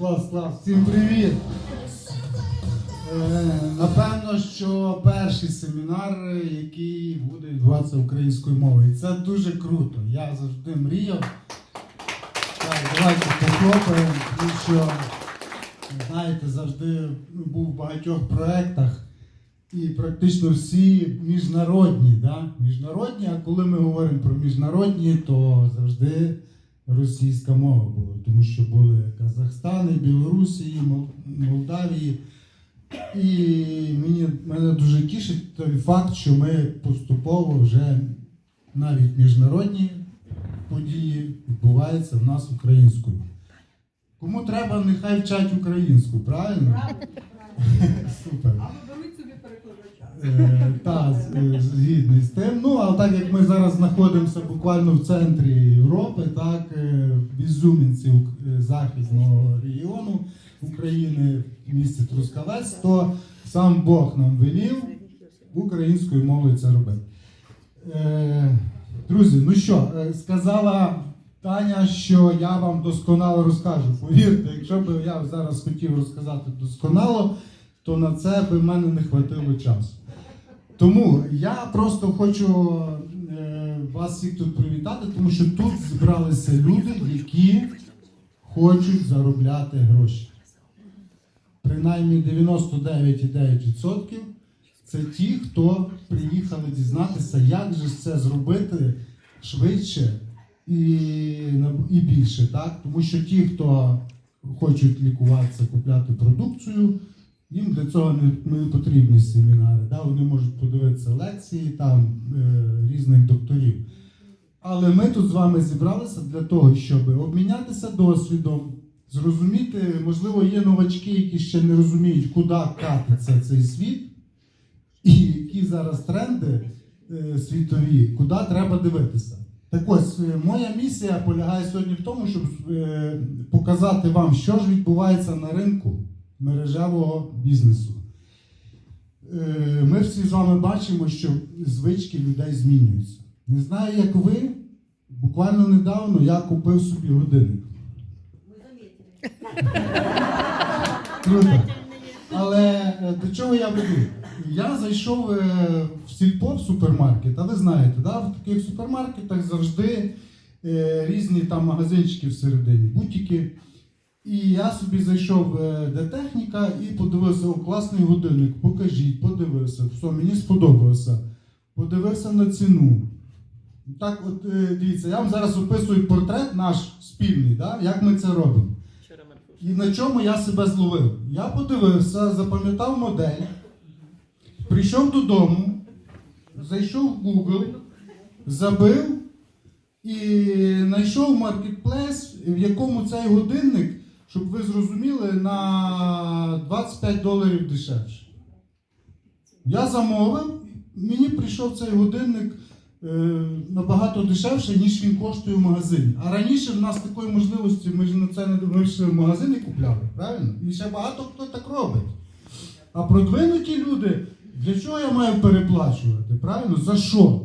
клас, клас. Всім привіт! Е, Напевно, що перший семінар, який буде відбуватися українською мовою. І це дуже круто. Я завжди мріяв. Так, давайте похлопаємо, тому що, знаєте, завжди був в багатьох проєктах. І практично всі міжнародні, да? міжнародні, а коли ми говоримо про міжнародні, то завжди російська мова була, тому що були Казахстани, Білорусі, Мол- Молдавії. І мені, мене дуже тішить той факт, що ми поступово вже навіть міжнародні події відбуваються в нас українською. Кому треба, нехай вчать українську, правильно? Супер. Але беруть собі перекладача. Е, Та, з- е, згідний з тим. Ну, а так як ми зараз знаходимося буквально в центрі Європи, так, в Ізюмінці е, західного регіону України, в місті Трускавець, то сам Бог нам велів українською мовою це робити. Друзі, ну що, сказала Таня, що я вам досконало розкажу. Повірте, якщо б я зараз хотів розказати досконало, то на це би в мене не хватило часу. Тому я просто хочу е, вас всіх тут привітати, тому що тут зібралися люди, які хочуть заробляти гроші. Принаймні 99,9% це ті, хто приїхали дізнатися, як же це зробити швидше і, і більше. Так? Тому що ті, хто хочуть лікуватися, купляти продукцію, їм для цього не, не потрібні семінари. Да? Вони можуть подивитися лекції там, е, різних докторів. Але ми тут з вами зібралися для того, щоб обмінятися досвідом, зрозуміти, можливо, є новачки, які ще не розуміють, куди катиться цей світ, і які зараз тренди е, світові, куди треба дивитися. Так ось, е, моя місія полягає сьогодні в тому, щоб е, показати вам, що ж відбувається на ринку мережевого бізнесу. Е, Ми всі з вами бачимо, що звички людей змінюються. Не знаю, як ви, буквально недавно я купив собі годинник. Круто. Але е, до чого я веду? Я зайшов е, в сільпо в супермаркет, а ви знаєте, да, в таких супермаркетах завжди різні там магазинчики всередині, бутики. І я собі зайшов е, де техніка і подивився, о, класний годинник, покажіть, подивився, все, мені сподобалося. Подивився на ціну. Так, от е, дивіться, я вам зараз описую портрет наш спільний, да, як ми це робимо. І на чому я себе зловив? Я подивився, запам'ятав модель, прийшов додому, зайшов в Google, забив і знайшов маркетплейс, в якому цей годинник, щоб ви зрозуміли, на 25 доларів дешевше. Я замовив, мені прийшов цей годинник е, набагато дешевше, ніж він коштує в магазині. А раніше в нас такої можливості, ми ж на це не ж в магазині купляли, правильно? І ще багато хто так робить. А продвинуті люди, для чого я маю переплачувати? Правильно? За що?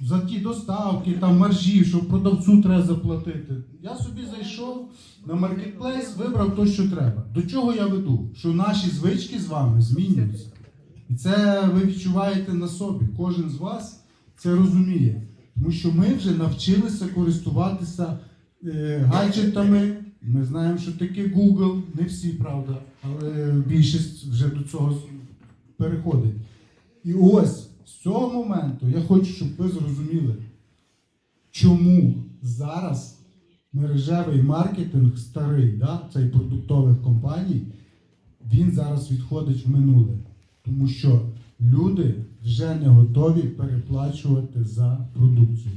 За ті доставки, там маржі, що продавцю треба заплатити. Я собі зайшов на маркетплейс, вибрав то, що треба. До чого я веду? Що наші звички з вами змінюються. І це ви відчуваєте на собі. Кожен з вас це розуміє. Тому що ми вже навчилися користуватися е, гаджетами. Ми знаємо, що таке Google, не всі, правда, але більшість вже до цього переходить. І ось з цього моменту я хочу, щоб ви зрозуміли, чому зараз мережевий маркетинг старий, да, цей продуктових компаній, він зараз відходить в минуле. Тому що люди вже не готові переплачувати за продукцію.